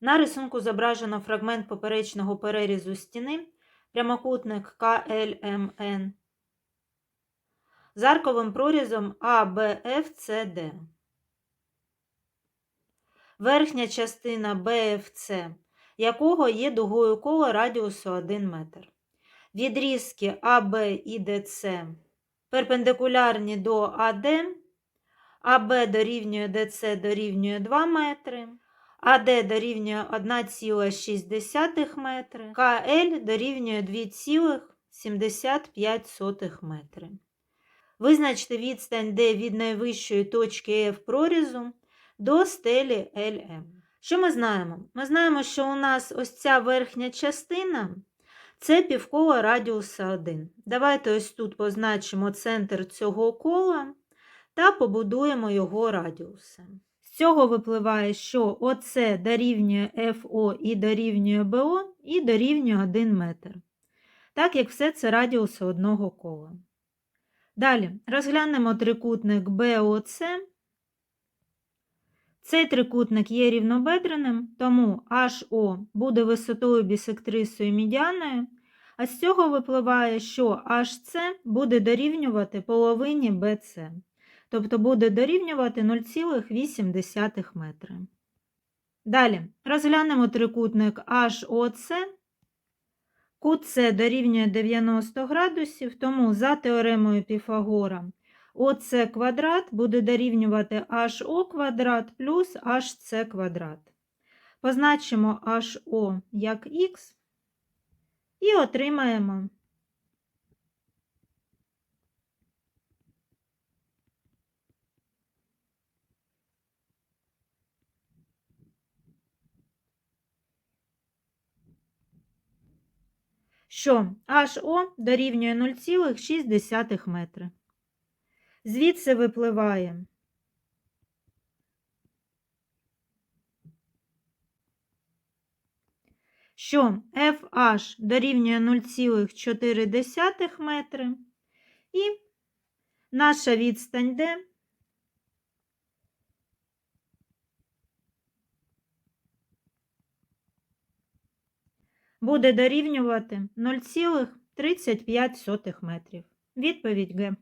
На рисунку зображено фрагмент поперечного перерізу стіни, прямокутник КЛМН з арковим прорізом ABFCD. Верхня частина BFC, якого є дугою кола радіусу 1 метр. Відрізки АБ і ДЦ перпендикулярні до АД, АБ дорівнює ДЦ дорівнює 2 метри, АД дорівнює 1,6 метри, КЛ дорівнює 2,75 метри. Визначте відстань D від найвищої точки F прорізу до стелі LM. Що ми знаємо? Ми знаємо, що у нас ось ця верхня частина це півкола радіуса 1. Давайте ось тут позначимо центр цього кола та побудуємо його радіуси. З цього випливає, що ОЦ дорівнює FO і дорівнює БО і дорівнює 1 метр. Так як все це радіуси одного кола. Далі розглянемо трикутник BOC. Цей трикутник є рівнобедреним, тому HO буде висотою бісектрисою медіаною, а з цього випливає, що HC буде дорівнювати половині BC, тобто буде дорівнювати 0,8 метри. Далі розглянемо трикутник HOC. Кут дорівнює 90 градусів, тому за теоремою Піфагора ОС квадрат буде дорівнювати HO квадрат плюс HC квадрат. Позначимо HO як Х і отримаємо що HO дорівнює 0,6 метри. Звідси випливає що FH дорівнює 0,4 метри і наша відстань D буде дорівнювати 0,35 метрів. Відповідь Г.